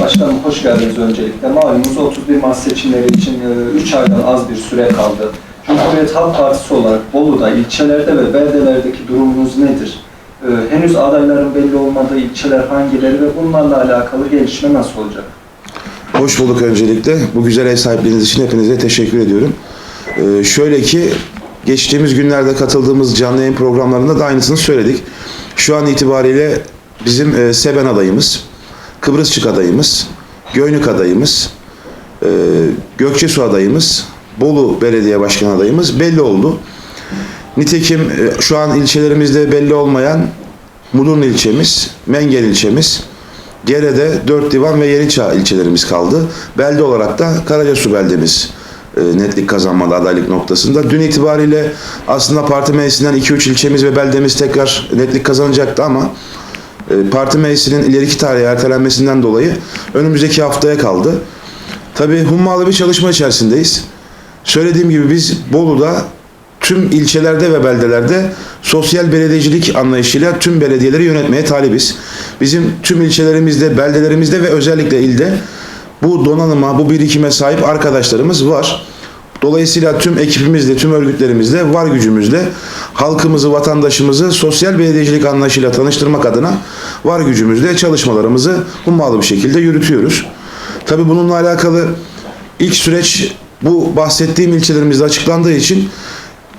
Başkanım hoş geldiniz öncelikle. Malumunuz 31 Mart seçimleri için 3 aydan az bir süre kaldı. Cumhuriyet Halk Partisi olarak Bolu'da, ilçelerde ve beldelerdeki durumunuz nedir? E, Henüz adayların belli olmadığı ilçeler hangileri ve bunlarla alakalı gelişme nasıl olacak? Hoş bulduk öncelikle. Bu güzel ev sahipliğiniz için hepinize teşekkür ediyorum. Ee, şöyle ki geçtiğimiz günlerde katıldığımız canlı yayın programlarında da aynısını söyledik. Şu an itibariyle bizim e, Seben adayımız, Kıbrısçık adayımız, Göynük adayımız, e, Gökçesu adayımız, Bolu Belediye Başkanı adayımız belli oldu. Nitekim e, şu an ilçelerimizde belli olmayan Mudurnu ilçemiz, Mengel ilçemiz, Gerede, Dört Divan ve Yeniçağ ilçelerimiz kaldı. Belde olarak da Karacasu beldemiz e, netlik kazanmadı adaylık noktasında. Dün itibariyle aslında parti meclisinden 2-3 ilçemiz ve beldemiz tekrar netlik kazanacaktı ama parti meclisinin ileriki tarihe ertelenmesinden dolayı önümüzdeki haftaya kaldı. Tabii hummalı bir çalışma içerisindeyiz. Söylediğim gibi biz Bolu'da tüm ilçelerde ve beldelerde sosyal belediyecilik anlayışıyla tüm belediyeleri yönetmeye talibiz. Bizim tüm ilçelerimizde, beldelerimizde ve özellikle ilde bu donanıma, bu birikime sahip arkadaşlarımız var. Dolayısıyla tüm ekibimizle, tüm örgütlerimizle, var gücümüzle halkımızı, vatandaşımızı sosyal belediyecilik anlayışıyla tanıştırmak adına var gücümüzle çalışmalarımızı hummalı bir şekilde yürütüyoruz. Tabii bununla alakalı ilk süreç bu bahsettiğim ilçelerimizde açıklandığı için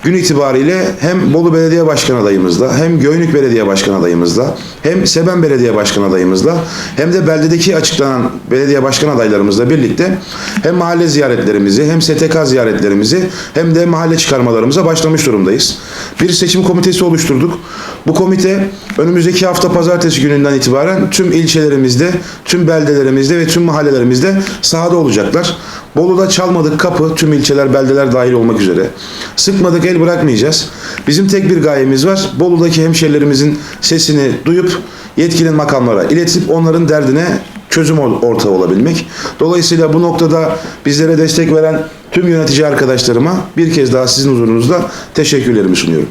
gün itibariyle hem Bolu Belediye Başkanı adayımızla, hem Göynük Belediye Başkanı adayımızla, hem Seben Belediye Başkanı adayımızla, hem de beldedeki açıklanan belediye başkan adaylarımızla birlikte hem mahalle ziyaretlerimizi, hem STK ziyaretlerimizi, hem de mahalle çıkarmalarımıza başlamış durumdayız. Bir seçim komitesi oluşturduk. Bu komite önümüzdeki hafta pazartesi gününden itibaren tüm ilçelerimizde, tüm beldelerimizde ve tüm mahallelerimizde sahada olacaklar. Bolu'da çalmadık kapı, tüm ilçeler, beldeler dahil olmak üzere. Sıkmadık el bırakmayacağız. Bizim tek bir gayemiz var. Bolu'daki hemşerilerimizin sesini duyup yetkili makamlara iletip onların derdine çözüm or- ortağı olabilmek. Dolayısıyla bu noktada bizlere destek veren tüm yönetici arkadaşlarıma bir kez daha sizin huzurunuzda teşekkürlerimi sunuyorum.